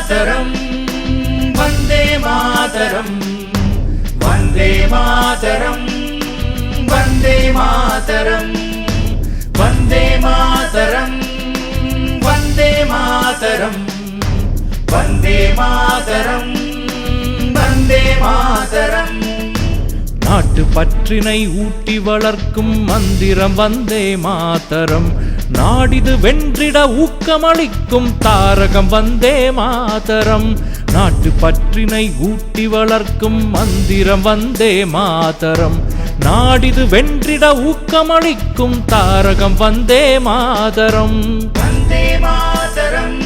மாதரம். வந்தே மாதரம். வந்தே மாதரம். வந்தே மாதரம். வந்தே மாதரம். வந்தே மாதரம். வந்தே மாதரம். வந்தே மாதரம். நாட்டு பற்றினை ஊட்டி வளர்க்கும் மந்திரம் வந்தே மாதரம். நாடிது வென்றிட ஊக்கமளிக்கும் தாரகம் வந்தே மாதரம். நாட்டு பற்றினை ஊட்டி வளர்க்கும் மந்திரம் வந்தே மாதரம். நாடிது வென்றிட ஊக்கமளிக்கும் தாரகம் வந்தே மாதரம். வந்தே மாதரம்.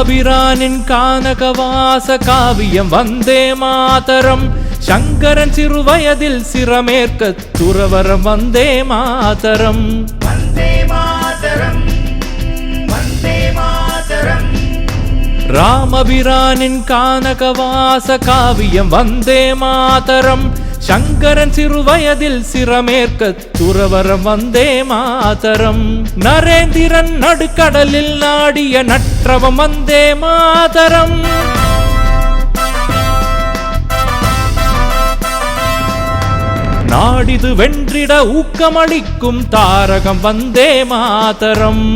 ராமபிரானின் கானகவாச காவியம் வந்தே மாதரம். சங்கரன் சிறுவயதில் சிரமேற்க துறவரம் வந்தே மாதரம். வந்தே மாதரம் வந்தே மாதரம். ராமபிரானின் கானகவாச காவியம் வந்தே மாதரம். சங்கரன் சிறு வயதில் சிரமேற்க துறவரம் வந்தே மாதரம். நரேந்திரன் நடுக்கடலில் நாடிய நற்றவம் வந்தே மாதரம். நாடிது வென்றிட ஊக்கமளிக்கும் தாரகம் வந்தே மாதரம்.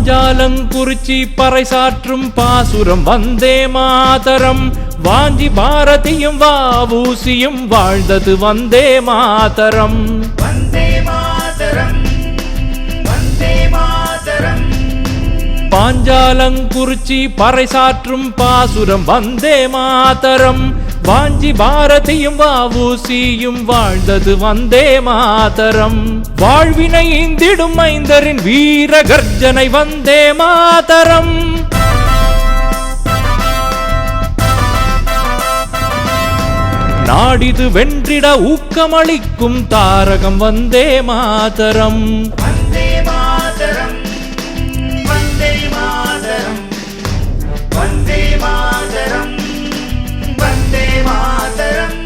பாஞ்சாலங்குறிச்சி பறைசாற்றும் பாசுரம். வந்தே மாதரம். வாஞ்சி பாரதியும் வாவூசியும் வாழ்ந்தது வந்தே மாதரம். வந்தே மாதரம். வந்தே மாதரம். பாஞ்சாலங்குறிச்சி பறைசாற்றும் பாசுரம். வந்தே மாதரம். வாஞ்சி பாரதியும் வாவூசியும் வாழ்ந்தது வந்தே மாதரம். வாழ்வினை இந்திடும் மைந்தரின் வீர கர்ஜனை வந்தே மாதரம். நாடிது வென்றிட ஊக்கமளிக்கும் தாரகம் வந்தே மாதரம். வந்தே மாதரம் வந்தே மாதரம்.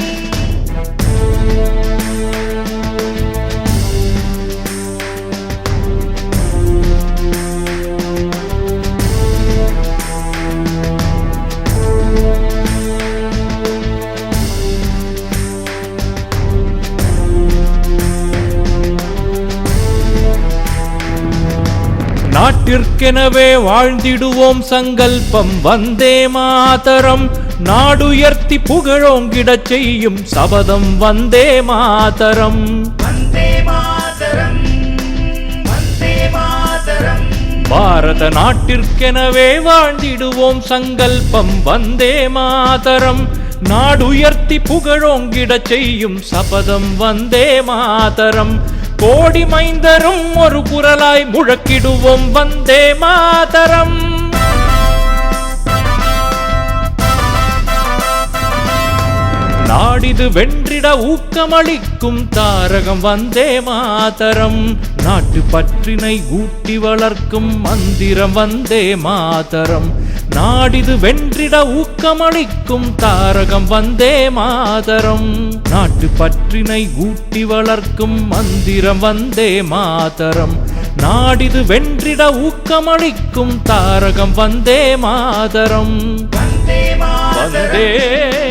நாட்டிற்கெனவே வாழ்ந்திடுவோம் சங்கல்பம். வந்தே மாதரம். நாடுயர்த்தி புகழோங்கிடச் செய்யும் சபதம் வந்தே மாதரம். வந்தே மாதரம் வந்தே மாதரம். பாரத நாட்டிற்கெனவே வாழ்ந்திடுவோம் சங்கல்பம் வந்தே மாதரம். நாடுயர்த்தி புகழோங்கிடச் செய்யும் சபதம் வந்தே மாதரம். கோடி மைந்தரும் ஒரு குரலாய் முழக்கிடுவோம் வந்தே மாதரம். நாடிது வென்றிட ஊக்கமளிக்கும் தாரகம் வந்தே மாதரம். நாட்டு பற்றினை ஊட்டி வளர்க்கும் மந்திரம் வந்தே மாதரம். நாடிது வென்றிட ஊக்கமளிக்கும் தாரகம் வந்தே மாதரம். நாட்டு பற்றினை ஊட்டி வளர்க்கும் மந்திரம் வந்தே மாதரம். நாடிது வென்றிட ஊக்கமளிக்கும் தாரகம் வந்தே மாதரம். வந்தே மாதரம். வந்தே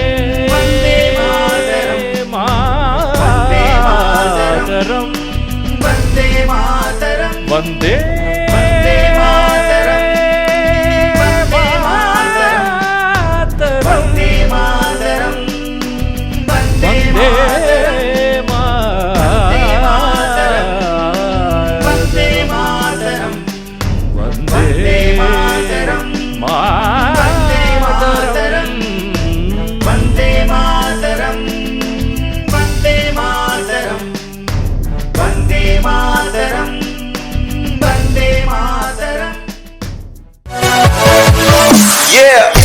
Yeah.